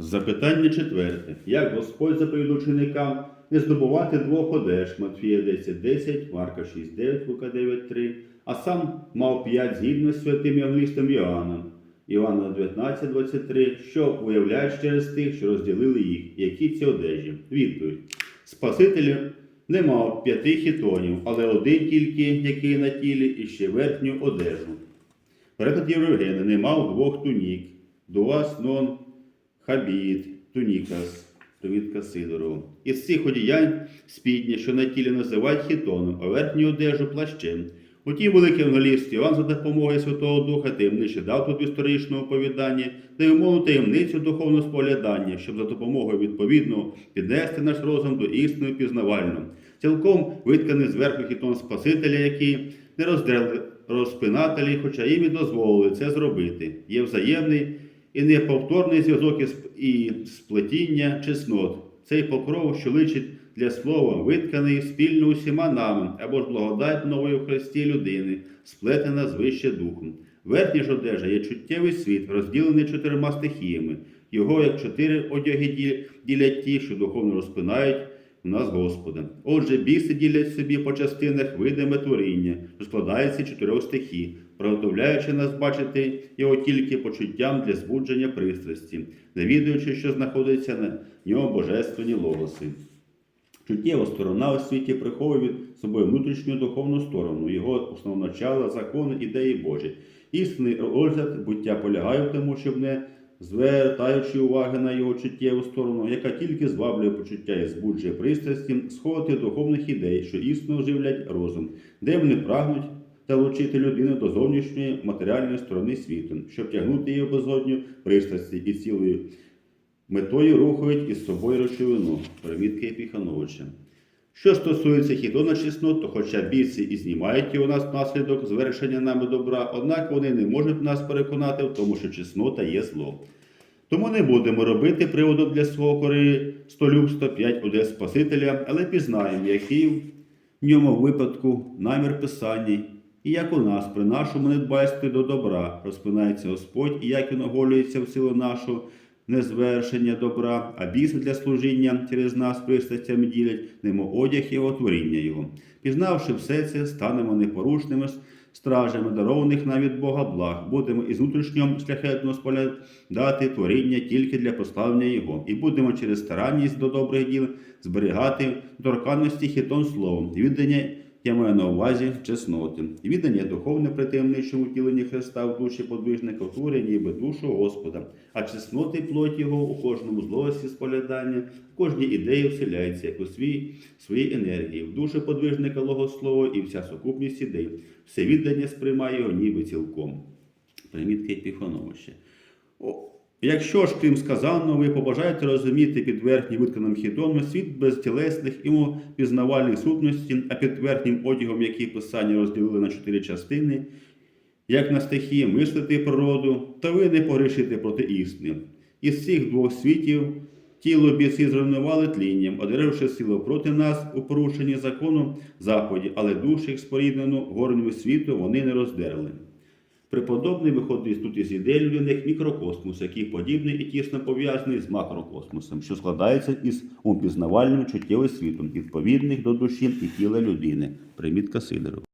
Запитання четверте. Як Господь заповів ученикам не здобувати двох одеж Матфія 10.10, Марка 6.9, Лука 9.3, а сам мав п'ять згідно з святим Євангелістом Іоанном, Івана 19.23, що виявляють через тих, що розділили їх, які ці одежі. Відповідь. Спаситель не мав п'яти хітонів, але один тільки, який на тілі, і ще верхню одежу. Переклад Євгена не мав двох тунік. Дуас нон хабіт, тунікас. Привітка Сидорову. Із цих одіянь спідня, що на тілі називають хітоном, а верхню одежу плащем. У тій великий англійський Іван за допомогою Святого Духа таємниче дав тут історичне оповідання та й умовну таємницю духовного споглядання, щоб за допомогою відповідно піднести наш розум до істини пізнавального. Цілком витканий зверху хітон Спасителя, який не роздерли розпинателі, хоча їм і дозволили це зробити. Є взаємний і неповторний зв'язок із і сплетіння чеснот. Цей покров, що личить для слова, витканий спільно усіма нами, або ж благодать нової в Христі людини, сплетена з вище духом. Верхня ж одежа є чуттєвий світ, розділений чотирма стихіями. Його, як чотири одяги ділять ті, що духовно розпинають в нас Господа. Отже, біси ділять собі по частинах видиме творіння, що складається чотирьох стихій, приготовляючи нас бачити його тільки почуттям для збудження пристрасті, завідуючи, що знаходиться на нього божественні логоси. Чуттєва сторона у світі приховує від собою внутрішню духовну сторону, його основначала, закони, ідеї Божі. Істинний розгляд буття полягає в тому, щоб не звертаючи уваги на його чуттєву сторону, яка тільки зваблює почуття і збуджує пристрасті, сходити духовних ідей, що істинно оживлять розум, де вони прагнуть та людину до зовнішньої матеріальної сторони світу, щоб тягнути її в безодню пристрасті і цілою метою рухають із собою речовину, примітки Епіхановича. Що стосується хідона чеснот, то хоча біси і знімають його нас внаслідок звершення нами добра, однак вони не можуть нас переконати в тому, що чеснота є зло. Тому не будемо робити приводом для свого користолюбства п'ять одес Спасителя, але пізнаємо, який в ньому випадку намір Писання, і як у нас при нашому недбайстві до добра розпинається Господь, і як він оголюється в силу нашу незвершення добра, а біси для служіння через нас пристрастями ділять, немо одяг його творіння його. Пізнавши все це, станемо непорушними стражами, дарованих нам від Бога благ, будемо із внутрішнього шляхетного споглядати творіння тільки для прославлення Його, і будемо через старанність до добрих діл зберігати торканності хітон словом, віддання я маю на увазі чесноти. Віддання духовне при таємничому втіленні Христа в душі подвижника творить ніби душу Господа, а чесноти плоть Його у кожному злості споглядання, в кожній ідеї вселяється, як у свій, своїй енергії, в душі подвижника Логослова і вся сукупність ідей. Все віддання сприймає його ніби цілком. Примітка Епіфановича. Якщо ж, крім сказаного, ви побажаєте розуміти під верхнім витканим хідоном світ без тілесних і пізнавальних сутностей, а під верхнім одягом, який писання розділили на чотири частини, як на стихії мислити природу, то ви не порішите проти істини. Із цих двох світів тіло біси зруйнували тлінням, одержавши силу проти нас у порушенні закону заході, але душі споріднену горному світу вони не роздерли. Преподобний виходить тут із ідей людяних мікрокосмосу, який подібний і тісно пов'язаний з макрокосмосом, що складається із упізнавальним чуттєвим світом, відповідних до душі і тіла людини. Примітка Сидорова.